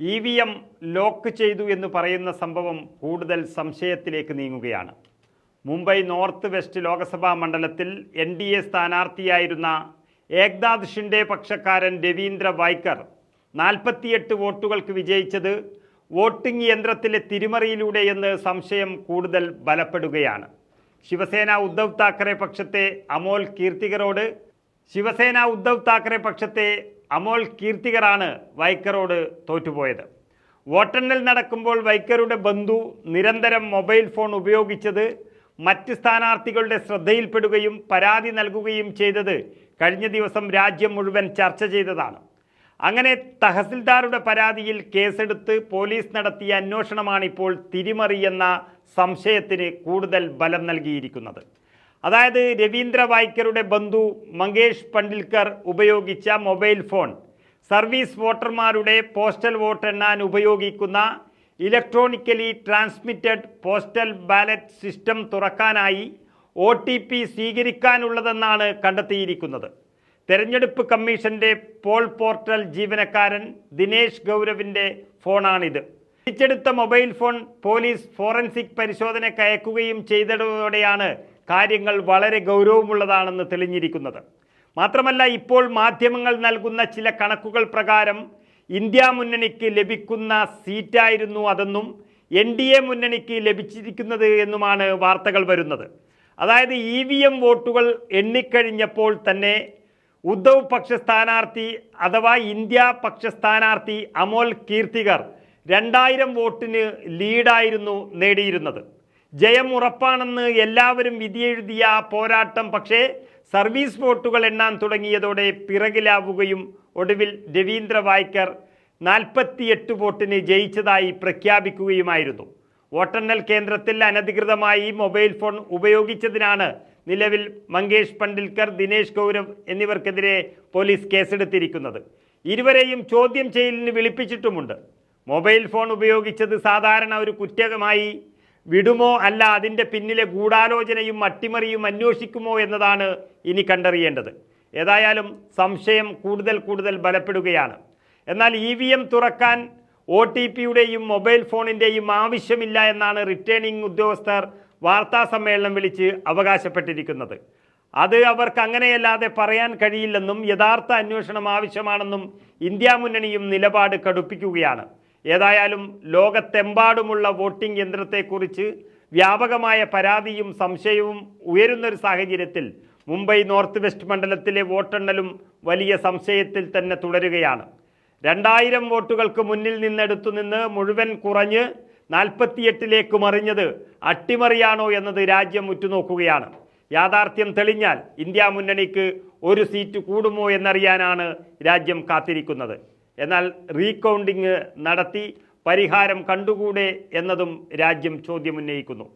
E V M lock ചെയ്തു എന്ന് പറയുന്ന സംഭവം കൂടുതൽ സംശയത്തിലേക്ക് നീങ്ങുകയാണ്. മുംബൈ നോർത്ത് വെസ്റ്റ് ലോക്സഭാ മണ്ഡലത്തിൽ എൻ ഡി എ സ്ഥാനാർത്ഥിയായിരുന്ന ഏക്നാഥ് ഷിൻഡെ പക്ഷക്കാരൻ രവീന്ദ്ര വൈക്കർ നാൽപ്പത്തിയെട്ട് വോട്ടുകൾക്ക് വിജയിച്ചത് വോട്ടിംഗ് യന്ത്രത്തിലെ തിരിമറിയിലൂടെയെന്ന് സംശയം കൂടുതൽ ബലപ്പെടുകയാണ്. ശിവസേന ഉദ്ധവ് താക്കറെ പക്ഷത്തെ അമോൽ കീർത്തികരോട് ശിവസേന ഉദ്ധവ് താക്കറെ പക്ഷത്തെ അമോൽ കീർത്തികറാണ് വൈക്കറോട് തോറ്റുപോയത്. വോട്ടെണ്ണൽ നടക്കുമ്പോൾ വൈക്കറുടെ ബന്ധു നിരന്തരം മൊബൈൽ ഫോൺ ഉപയോഗിച്ചത് മറ്റ് സ്ഥാനാർത്ഥികളുടെ ശ്രദ്ധയിൽപ്പെടുകയും പരാതി നൽകുകയും ചെയ്തത് കഴിഞ്ഞ ദിവസം രാജ്യം മുഴുവൻ ചർച്ച ചെയ്തതാണ്. അങ്ങനെ തഹസിൽദാരുടെ പരാതിയിൽ കേസെടുത്ത് പോലീസ് നടത്തിയ അന്വേഷണമാണിപ്പോൾ തിരിമറിയെന്ന സംശയത്തിന് കൂടുതൽ ബലം നൽകിയിരിക്കുന്നത്. അതായത് രവീന്ദ്ര വായ്ക്കറുടെ ബന്ധു മങ്കേഷ് പണ്ടിൽക്കർ ഉപയോഗിച്ച മൊബൈൽ ഫോൺ. സർവീസ് വോട്ടർമാരുടെ പോസ്റ്റൽ വോട്ട് എണ്ണാൻ ഉപയോഗിക്കുന്ന electronically transmitted postal ballot system തുറക്കാനായി O T P സ്വീകരിക്കാനുള്ളതെന്നാണ് കണ്ടെത്തിയിരിക്കുന്നത്. തെരഞ്ഞെടുപ്പ് കമ്മീഷന്റെ പോൾ പോർട്ടൽ ജീവനക്കാരൻ ദിനേശ് ഗൗരവിന്റെ ഫോണാണിത്. പിടിച്ചെടുത്ത മൊബൈൽ ഫോൺ പോലീസ് ഫോറൻസിക് പരിശോധനയ്ക്ക് അയക്കുകയും ചെയ്തതോടെയാണ് കാര്യങ്ങൾ വളരെ ഗൗരവമുള്ളതാണെന്ന് തെളിഞ്ഞിരിക്കുന്നത്. മാത്രമല്ല ഇപ്പോൾ മാധ്യമങ്ങൾ നൽകുന്ന ചില കണക്കുകൾ പ്രകാരം ഇന്ത്യ മുന്നണിക്ക് ലഭിക്കുന്ന സീറ്റായിരുന്നു അതെന്നും എൻ ഡി എ മുന്നണിക്ക് ലഭിച്ചിരിക്കുന്നത് എന്നുമാണ് വാർത്തകൾ വരുന്നത്. അതായത് ഇ വി എം വോട്ടുകൾ എണ്ണിക്കഴിഞ്ഞപ്പോൾ തന്നെ ഉദ്ധവ് പക്ഷ സ്ഥാനാർത്ഥി അഥവാ ഇന്ത്യ പക്ഷ സ്ഥാനാർത്ഥി അമോൽ കീർത്തികർ രണ്ടായിരം വോട്ടിന് ലീഡായിരുന്നു നേടിയിരുന്നത്. ജയം ഉറപ്പാണെന്ന് എല്ലാവരും വിധിയെഴുതിയ പോരാട്ടം പക്ഷേ സർവീസ് വോട്ടുകൾ എണ്ണാൻ തുടങ്ങിയതോടെ പിറകിലാവുകയും ഒടുവിൽ രവീന്ദ്ര വായ്ക്കർ നാൽപ്പത്തിയെട്ട് വോട്ടിന് ജയിച്ചതായി പ്രഖ്യാപിക്കുകയുമായിരുന്നു. വോട്ടെണ്ണൽ കേന്ദ്രത്തിൽ അനധികൃതമായി മൊബൈൽ ഫോൺ ഉപയോഗിച്ചതിനാണ് നിലവിൽ മങ്കേഷ് പണ്ടിൽക്കർ ദിനേശ് ഗൗരവ് എന്നിവർക്കെതിരെ പോലീസ് കേസെടുത്തിരിക്കുന്നത്. ഇരുവരെയും ചോദ്യം ചെയ്യലിന് വിളിപ്പിച്ചിട്ടുമുണ്ട്. മൊബൈൽ ഫോൺ ഉപയോഗിച്ചത് സാധാരണ ഒരു കുറ്റമായി വിടുമോ അല്ല അതിന്റെ പിന്നിലെ ഗൂഢാലോചനയും അട്ടിമറിയും അന്വേഷിക്കുമോ എന്നതാണ് ഇനി കണ്ടറിയേണ്ടത്. ഏതായാലും സംശയം കൂടുതൽ കൂടുതൽ ബലപ്പെടുകയാണ്. എന്നാൽ ഇ വി എം തുറക്കാൻ ഒ ടി പിയുടെയും മൊബൈൽ ഫോണിന്റെയും ആവശ്യമില്ല എന്നാണ് റിട്ടേണിംഗ് ഉദ്യോഗസ്ഥർ വാർത്താ സമ്മേളനം വിളിച്ച് അവകാശപ്പെട്ടിരിക്കുന്നത്. അത് അവർക്ക് അങ്ങനെയല്ലാതെ പറയാൻ കഴിയില്ലെന്നും യഥാർത്ഥ അന്വേഷണം ആവശ്യമാണെന്നും ഇന്ത്യ മുന്നണിയും നിലപാട് കടുപ്പിക്കുകയാണ്. ഏതായാലും ലോകത്തെമ്പാടുമുള്ള വോട്ടിംഗ് യന്ത്രത്തെക്കുറിച്ച് വ്യാപകമായ പരാതിയും സംശയവും ഉയരുന്നൊരു സാഹചര്യത്തിൽ മുംബൈ നോർത്ത് വെസ്റ്റ് മണ്ഡലത്തിലെ വോട്ടെണ്ണലും വലിയ സംശയത്തിൽ തന്നെ തുടരുകയാണ്. രണ്ടായിരം വോട്ടുകൾക്ക് മുന്നിൽ നിന്നെടുത്തു നിന്ന് മുഴുവൻ കുറഞ്ഞ് നാൽപ്പത്തിയെട്ടിലേക്ക് മറിഞ്ഞത് അട്ടിമറിയാണോ എന്നത് രാജ്യം ഉറ്റുനോക്കുകയാണ്. യാഥാർത്ഥ്യം തെളിഞ്ഞാൽ ഇന്ത്യ മുന്നണിക്ക് ഒരു സീറ്റ് കൂടുമോ എന്നറിയാനാണ് രാജ്യം കാത്തിരിക്കുന്നത്. എന്നാൽ റീകൗണ്ടിങ് നടത്തി പരിഹാരം കണ്ടുകൂടെ എന്നതും രാജ്യം ചോദ്യമുന്നയിക്കുന്നു